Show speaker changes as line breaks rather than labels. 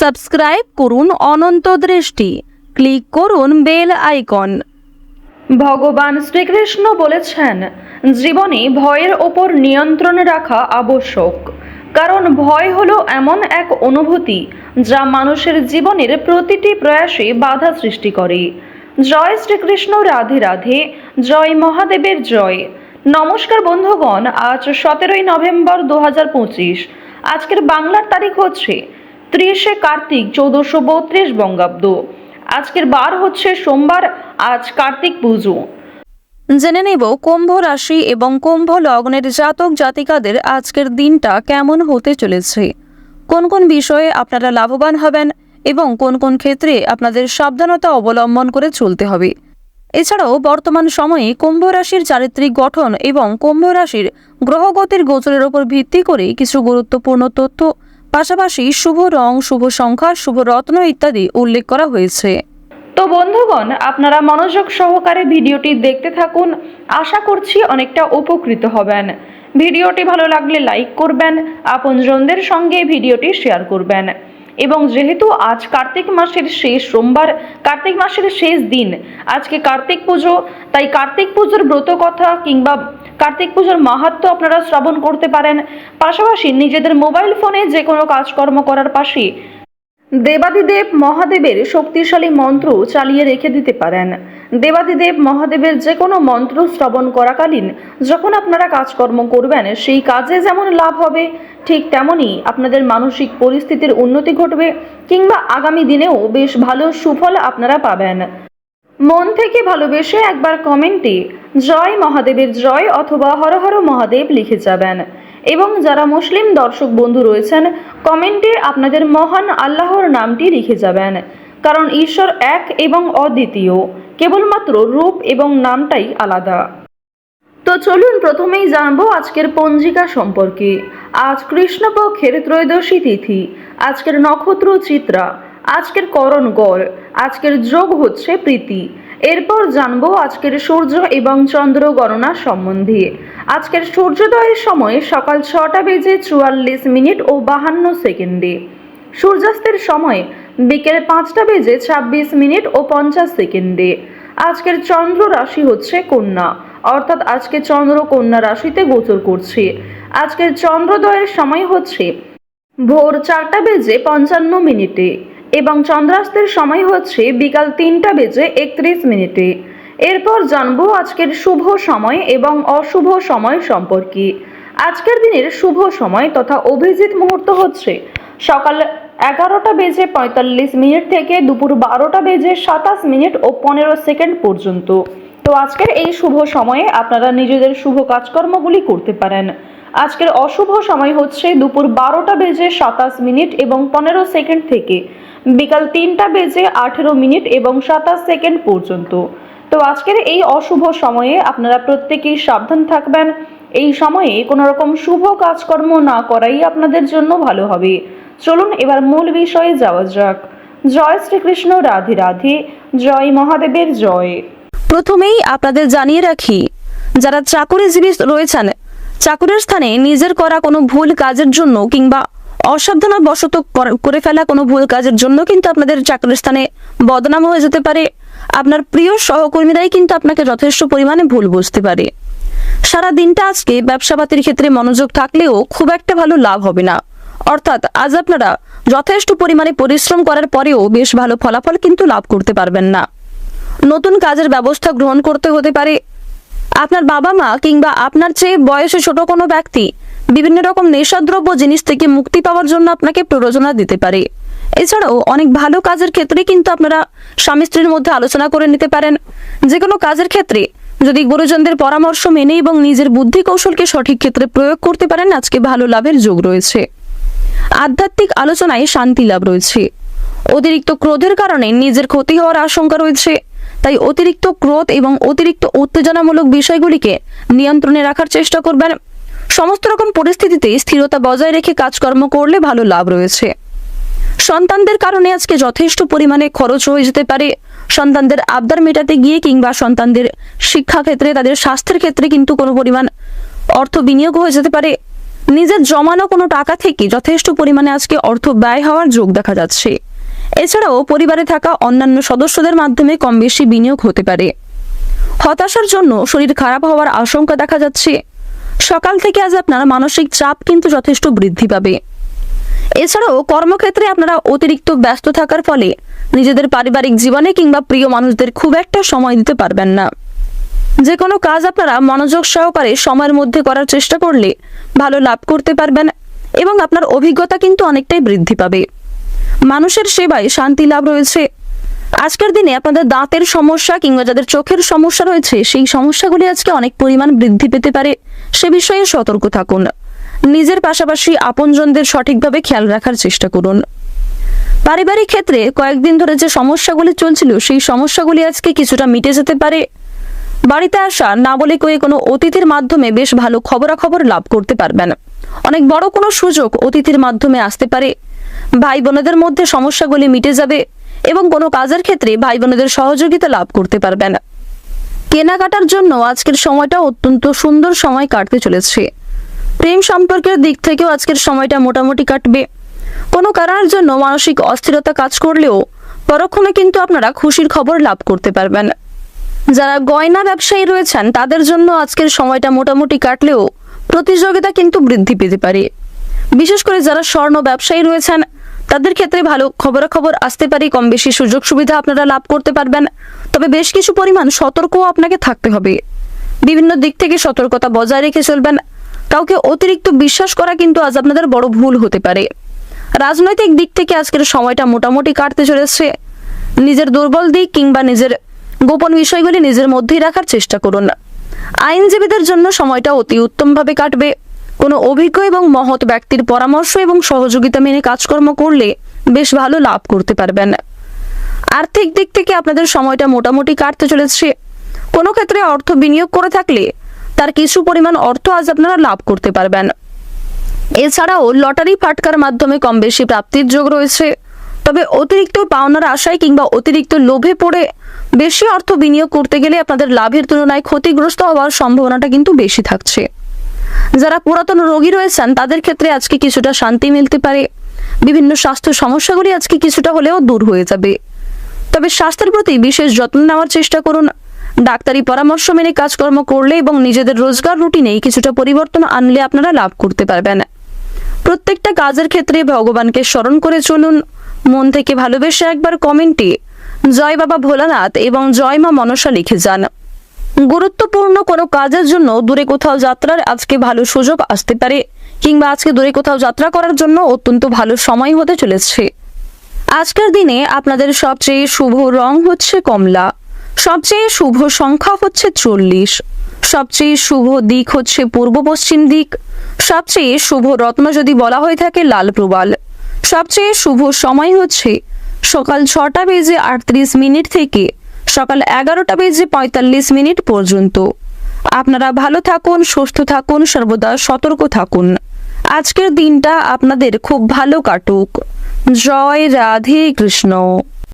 Subscribe করুন অনন্ত দৃষ্টি। Click করুন বেল আইকন।
ভগবান শ্রীকৃষ্ণ বলেছেন, জীবনে ভয়ের ওপর নিয়ন্ত্রণ রাখা আবশ্যক। কারণ ভয় হলো এমন এক অনুভূতি যা মানুষের জীবনের প্রতিটি প্রয়াসে বাধা সৃষ্টি করে। জয় শ্রীকৃষ্ণ, রাধে রাধে, জয় মহাদেবের জয়। নমস্কার বন্ধুগণ, আজ সতেরোই নভেম্বর দু হাজার পঁচিশ। আজকের বাংলার তারিখ হচ্ছে ত্রিশে কার্তিক চৌদ্দশো বত্রিশ বঙ্গাব্দ। আজকের বার হচ্ছে সোমবার, আজ কার্তিক পুজো।
জেনে নেব কুম্ভ রাশি এবং কুম্ভ লগ্নের জাতক জাতিকাদের আজকের দিনটা কেমন হতে চলেছে। কোন কোন বিষয়ে আপনারা লাভবান হবেন এবং কোন কোন ক্ষেত্রে আপনাদের সাবধানতা অবলম্বন করে চলতে হবে। এছাড়াও বর্তমান সময়ে কুম্ভ রাশির চারিত্রিক গঠন এবং কুম্ভ রাশির গ্রহগতির গোচরের উপর ভিত্তি করে কিছু গুরুত্বপূর্ণ তথ্য পাশাপাশি শুভ রং, শুভ সংখ্যা, শুভ রত্ন ইত্যাদি উল্লেখ করা হয়েছে।
তো বন্ধুগণ, আপনারা মনোযোগ সহকারে ভিডিওটি দেখতে থাকুন। আশা করছি অনেকটা উপকৃত হবেন। ভিডিওটি ভালো লাগলে লাইক করবেন, আপনজনদের সঙ্গে ভিডিওটি শেয়ার করবেন। এবং যেহেতু আজ কার্তিক মাসের শেষ সোমবার, কার্তিক মাসের শেষ দিন, আজকে কার্তিক পুজো, তাই কার্তিক পুজোর ব্রত কথা কিংবা কার্তিক পুজোর মাহাত্ম আপনারা শ্রবণ করতে পারেন, পাশাপাশি নিজেদের মোবাইল ফোনে যে কোনো কাজকর্ম করার পাশে দেবাদিদেব মহাদেবের শক্তিশালী মন্ত্র চালিয়ে রেখে দিতে পারেন। দেবাদিদেব মহাদেবের যে কোনো মন্ত্র শ্রবণ করাকালীন যখন আপনারা কাজকর্ম করবেন, সেই কাজে যেমন লাভ হবে, ঠিক তেমনই আপনাদের মানসিক পরিস্থিতির উন্নতি ঘটবে কিংবা আগামী দিনেও বেশ ভালো সুফল আপনারা পাবেন। মন থেকে ভালোবেসে একবার কমেন্টে জয় মহাদেবের জয় অথবা হর হর মহাদেব লিখে যাবেন। এবং যারা মুসলিম দর্শক বন্ধু রয়েছেন, কমেন্টে আপনাদের মহান আল্লাহর নামটি লিখে যাবেন। কারণ ঈশ্বর এক এবং অদ্বিতীয়, কেবলমাত্র রূপ এবং নামটাই আলাদা। তো চলুন প্রথমেই জানব আজকের পঞ্জিকা সম্পর্কে। আজ কৃষ্ণপক্ষের ত্রয়োদশী তিথি, আজকের নক্ষত্র চিত্রা। আজকের করণ গড়, আজকের যোগ হচ্ছে প্রীতি। এরপর জানব আজকের সূর্য এবং চন্দ্র গণনা সম্বন্ধে। আজকের সূর্যোদয়ের সময় সকাল ছটা বেজে চুয়াল্লিশ মিনিট ও বাহান্ন সেকেন্ডে। সূর্যাস্তের সময় বিকেল পাঁচটা বেজে ছাব্বিশ মিনিট ও পঞ্চাশ সেকেন্ডে। আজকের চন্দ্র রাশি হচ্ছে কন্যা, অর্থাৎ আজকে চন্দ্র কন্যা রাশিতে গোচর করছে। আজকের চন্দ্রোদয়ের সময় হচ্ছে ভোর চারটা বেজে পঞ্চান্ন মিনিটে। এবং চন্দ্রাস্তের সময় হচ্ছে বিকাল তিনটা বেজে একত্রিশ মিনিটে। এরপর জানব আজকের শুভ সময় এবং অশুভ সময় সম্পর্কে। আজকের দিনের শুভ সময় তথা অভিজিৎ মুহূর্ত হচ্ছে সকাল এগারোটা বেজে পঁয়তাল্লিশ মিনিট থেকে দুপুর বারোটা বেজে সাতাশ মিনিট ও পনেরো সেকেন্ড পর্যন্ত। তো আজকের এই শুভ সময়ে আপনারা নিজেদের শুভ কাজকর্মগুলি করতে পারেন। আজকের অশুভ সময় হচ্ছে দুপুর বারোটা বেজে সাতাশ মিনিট এবং পনেরো সেকেন্ড থেকে। বিকাল তিনটা বেজে আঠেরো মিনিট এবং সাতাশ সেকেন্ড পর্যন্ত। তো আজকের এই অশুভ সময়ে আপনারা প্রত্যেকেই সাবধান থাকবেন। এই সময়ে কোনো রকম শুভ কাজকর্ম না করাই আপনাদের জন্য ভালো হবে। চলুন এবার মূল বিষয়ে যাওয়া যাক। জয় শ্রীকৃষ্ণ, রাধে রাধে। জয় মহাদেবের জয়।
প্রথমেই আপনাদের জানিয়ে রাখি, যারা চাকুরিজীবী রয়েছেন চাকুরির স্থানে নিজের করা কোনো ভুল কাজের জন্য কিংবা অসাবধানবশত কর- ফেলা কোনো ভুল কাজের জন্য কিন্তু আপনাদের চাকরির স্থানে বদনাম হয়ে যেতে পারে। আপনার প্রিয় সহকর্মীরাই কিন্তু আপনাকে যথেষ্ট পরিমাণে ভুল বুঝতে পারে। সারা দিনটা আজকে ব্যবসাপাতির ক্ষেত্রে মনোযোগ থাকলেও খুব একটা ভালো লাভ হবে না। অর্থাৎ আজ আপনারা যথেষ্ট পরিমাণে পরিশ্রম করার পরেও বেশ ভালো ফলাফল কিন্তু লাভ করতে পারবেন না। নতুন কাজের ব্যবস্থা গ্রহণ করতে হতে পারে। আপনার বাবা মা কিংবা আপনার চেয়ে বয়সে ছোট কোনো ব্যক্তি বিভিন্ন রকম নেশাদ্রব্য জিনিস থেকে মুক্তি পাওয়ার জন্য আপনাকে প্ররোচনা দিতে পারে। এছাড়াও অনেক ভালো কাজের ক্ষেত্রে কিন্তু আপনারা স্বামী স্ত্রীর মধ্যে আলোচনা করে নিতে পারেন। যে কোনো কাজের ক্ষেত্রে যদি গুরুজনদের পরামর্শ মেনে এবং নিজের বুদ্ধি কৌশলকে সঠিক ক্ষেত্রে প্রয়োগ করতে পারেন, আজকে ভালো লাভের যোগ রয়েছে। আধ্যাত্মিক আলোচনায় শান্তি লাভ রয়েছে। অতিরিক্ত ক্রোধের কারণে নিজের ক্ষতি হওয়ার আশঙ্কা রয়েছে। তাই অতিরিক্ত ক্রোধ এবং অতিরিক্ত উত্তেজনামূলক বিষয়গুলিকে নিয়ন্ত্রণে রাখার চেষ্টা করবেন। সমস্ত রকম পরিস্থিতিতে স্থিরতা বজায় রেখে কাজকর্ম করলে ভালো লাভ রয়েছে। সন্তানদের কারণে আজকে যথেষ্ট পরিমাণে খরচ হয়ে যেতে পারে। সন্তানদের আবদার মেটাতে গিয়ে কিংবা সন্তানদের শিক্ষা ক্ষেত্রে তাদের স্বাস্থ্যের ক্ষেত্রে কিন্তু কোনো পরিমাণ অর্থ বিনিয়োগ হয়ে যেতে পারে। নিজের জমানো কোনো টাকা থেকে যথেষ্ট পরিমাণে আজকে অর্থ ব্যয় হওয়ার যোগ দেখা যাচ্ছে। এছাড়াও পরিবারে থাকা অন্যান্য সদস্যদের মাধ্যমে কম বেশি বিনিয়োগ হতে পারে। হতাশার জন্য শরীর খারাপ হওয়ার আশঙ্কা দেখা যাচ্ছে। সকাল থেকে আজ আপনার মানসিক চাপ কিন্তু যথেষ্ট বৃদ্ধি পাবে। এছাড়াও কর্মক্ষেত্রে আপনারা অতিরিক্ত ব্যস্ত থাকার ফলে নিজেদের পারিবারিক জীবনে কিংবা প্রিয় মানুষদের খুব একটা সময় দিতে পারবেন না। যে কোনো কাজ আপনারা মনোযোগ সহকারে সময়ের মধ্যে করার চেষ্টা করলে ভালো লাভ করতে পারবেন এবং আপনার অভিজ্ঞতা কিন্তু অনেকটাই বৃদ্ধি পাবে। মানুষের সেবায় শান্তি লাভ রয়েছে। আজকের দিনে আপনাদের দাঁতের সমস্যা কিংবা যাদের চোখের সমস্যা রয়েছে, সেই সমস্যাগুলি আজকে অনেক পরিমাণ বৃদ্ধি পেতে পারে। সে বিষয়ে সতর্ক থাকুন। নিজের পাশাপাশি আপনজনদের সঠিকভাবে খেয়াল রাখার চেষ্টা করুন। পারিবারিক ক্ষেত্রে কয়েকদিন ধরে যে সমস্যাগুলি চলছিল, সেই সমস্যাগুলি আজকে কিছুটা মিটে যেতে পারে। বাড়িতে আসা না বলে কয়ে কোনো অতিথির মাধ্যমে বেশ ভালো খবরাখবর লাভ করতে পারবেন। অনেক বড় কোনো সুযোগ অতিথির মাধ্যমে আসতে পারে। ভাই বোনেদের মধ্যে সমস্যাগুলি মিটে যাবে এবং কোনো কাজের ক্ষেত্রে ভাই বোনেদের সহযোগিতা লাভ করতে পারবেন কেনাকাটার জন্য আজকের সময়টা অত্যন্ত সুন্দর সময় কাটতে চলেছে। প্রেম সম্পর্কের দিক থেকেও আজকের সময়টা মোটামুটি কাটবে। কোনো কারণের জন্য মানসিক অস্থিরতা কাজ করলেও পরক্ষণে কিন্তু আপনারা খুশির খবর লাভ করতে পারবেন। যারা গয়না ব্যবসায়ী রয়েছেন, তাদের জন্য আজকের সময়টা মোটামুটি কাটলেও প্রতিযোগিতা কিন্তু বৃদ্ধি পেতে পারে। বিশেষ করে যারা স্বর্ণ ব্যবসায়ী রয়েছেন তাদের ক্ষেত্রে ভালো খবরাখবর আসতে পারে কম বেশি সুযোগ সুবিধা আপনারা লাভ করতে পারবেন। তবে বেশ কিছু পরিমাণ সতর্কও আপনাকে থাকতে হবে। বিভিন্ন দিক থেকে সতর্কতা বজায় রেখে চলবেন। কাউকে অতিরিক্ত বিশ্বাস করা কিন্তু আজ আপনাদের বড় ভুল হতে পারে। রাজনৈতিক দিক থেকে আজকের সময়টা মোটামুটি কাটতে চলেছে। নিজের দুর্বল দিক কিংবা নিজের গোপন বিষয়গুলি নিজের মধ্যেই রাখার চেষ্টা করুন। আইনজীবীদের জন্য সময়টা অতি উত্তমভাবে কাটবে। কোনো অভিজ্ঞ এবং মহৎ ব্যক্তির পরামর্শ এবং সহযোগিতা মেনে কাজকর্ম করলে বেশ ভালো লাভ করতে পারবেন। আর্থিক দিক থেকে আপনাদের সময়টা মোটামুটি কাটতে চলেছে। কোনো ক্ষেত্রে অর্থ বিনিয়োগ করে থাকলে তার কিছু পরিমাণ অর্থ আজ আপনারা লাভ করতে পারবেন। এছাড়াও লটারি ফাটকার মাধ্যমে কম বেশি প্রাপ্তির যোগ রয়েছে। তবে অতিরিক্ত পাওনার আশায় কিংবা অতিরিক্ত লোভে পড়ে বেশি অর্থ বিনিয়োগ করতে গেলে আপনাদের লাভের তুলনায় ক্ষতিগ্রস্ত হওয়ার সম্ভাবনাটা কিন্তু বেশি থাকছে। যারা পুরাতন রোগী রয়েছেন, তাদের ক্ষেত্রে আজকে কিছুটা শান্তি মিলতে পারে। বিভিন্ন স্বাস্থ্য সমস্যাগুলি আজকে কিছুটা হলেও দূর হয়ে যাবে। তবে স্বাস্থ্যের প্রতি বিশেষ যত্ন নেওয়ার চেষ্টা করুন। ডাক্তারি পরামর্শ মেনে কাজকর্ম করলে এবং নিজেদের রোজগার রুটিনেই কিছুটা পরিবর্তন আনলে আপনারা লাভ করতে পারবেন। প্রত্যেকটা কাজের ক্ষেত্রে ভগবানকে স্মরণ করে চলুন। মন থেকে ভালোবেসে একবার কমেন্টে জয় বাবা ভোলানাথ এবং জয় মা মনসা লিখে যান। গুরুত্বপূর্ণ কোনো কাজের জন্য দূরে কোথাও যাত্রার আজকে ভালো সুযোগ আসতে পারে, কিংবা আজকে দূরে কোথাও যাত্রা করার জন্য অত্যন্ত ভালো সময় হতে চলেছে। আজকের দিনে আপনাদের সবচেয়ে শুভ রং হচ্ছে কমলা, সবচেয়ে শুভ সংখ্যা হচ্ছে চল্লিশ, সবচেয়ে শুভ দিক হচ্ছে পূর্ব পশ্চিম দিক, সবচেয়ে শুভ রত্ন যদি বলা হয়ে থাকে লাল প্রবাল, সবচেয়ে শুভ সময় হচ্ছে সকাল ছটা বেজে আটত্রিশ মিনিট থেকে সকাল এগারোটা বেজে পঁয়তাল্লিশ মিনিট পর্যন্ত। আপনারা ভালো থাকুন, সুস্থ থাকুন, সর্বদা সতর্ক থাকুন। আজকের দিনটা আপনাদের খুব ভালো কাটুক। জয় রাধে কৃষ্ণ।